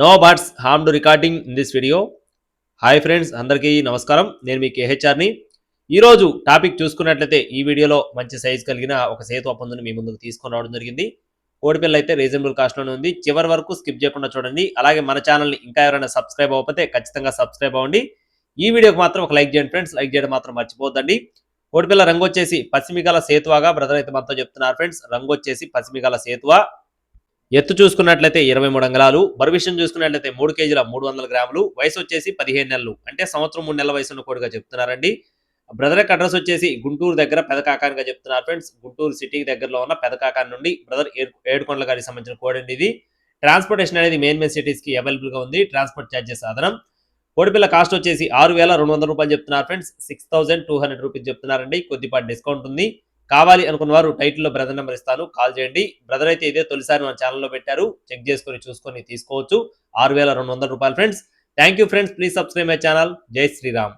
No birds harm to recording in this video hi friends అందరికీ నమస్కారం. నేను మీ కేహెచ్ఆర్ని. ఈరోజు టాపిక్ చూసుకున్నట్లయితే ఈ వీడియోలో మంచి సైజ్ కలిగిన ఒక సేతు ఒప్పందని మీ ముందుకు తీసుకొని రావడం జరిగింది. కోడిపిల్ల అయితే రీజనబుల్ కాస్ట్లోనే ఉంది. చివరి వరకు స్కిప్ చేయకుండా చూడండి. అలాగే మన ఛానల్ని ఇంకా ఎవరైనా సబ్స్క్రైబ్ అవ్వకపోతే ఖచ్చితంగా సబ్స్క్రైబ్ అవ్వండి. ఈ వీడియోకి మాత్రం ఒక లైక్ చేయండి ఫ్రెండ్స్ లైక్ చేయడం మాత్రం మర్చిపోద్దండి కోడిపిల్ల రంగు వచ్చేసి పసిమిగల సేతువాగా బ్రదర్ అయితే మనతో చెప్తున్నారు ఫ్రెండ్స్ రంగు వచ్చేసి పసిమిగల సేతువా? ఎత్తు చూసుకున్నట్లయితే ఇరవై మూడు అంగళాలు బర్విషన్ చూసుకున్నట్లయితే మూడు కేజీల మూడు వందల గ్రాములు వయసు వచ్చేసి పదిహేను నెలలు. అంటే సంవత్సరం మూడు నెలల వయసు ఉన్న కోడిగా చెప్తున్నారండి. బ్రదర్ యొక్క అడ్రస్ వచ్చేసి గుంటూరు దగ్గర పెదకాకానిగా చెప్తున్నారు ఫ్రెండ్స్. గుంటూరు సిటీకి దగ్గరలో ఉన్న పెదకాకాని నుండి బ్రదర్ ఏడుకొండల గారికి సంబంధించిన కోడ్ అండి ఇది. ట్రాన్స్పోర్టేషన్ అనేది మెయిన్ మెయిన్ సిటీస్కి అవైలబుల్గా ఉంది. ట్రాన్స్పోర్ట్ ఛార్జెస్ అదనం. కోడిపిల్ల కాస్ట్ వచ్చేసి ఆరు వేల రెండు వందల రూపాయలు చెప్తున్నారు friends. Six thousand two hundred rupees చెప్తున్నారండి. కొద్దిపాటి డిస్కౌంట్ ఉంది. కావాలి అనుకున్న వారు టైటిల్లో బ్రదర్ నెంబర్ ఇస్తాను. కాల్ చేయండి. బ్రదర్ అయితే ఇదే తొలిసారి మన ఛానల్లో పెట్టారు. చెక్ చేసుకొని చూసుకొని తీసుకోవచ్చు. ఆరు వేల రెండు వందల రూపాయలు friends thank you friends please subscribe my channel జై శ్రీరామ్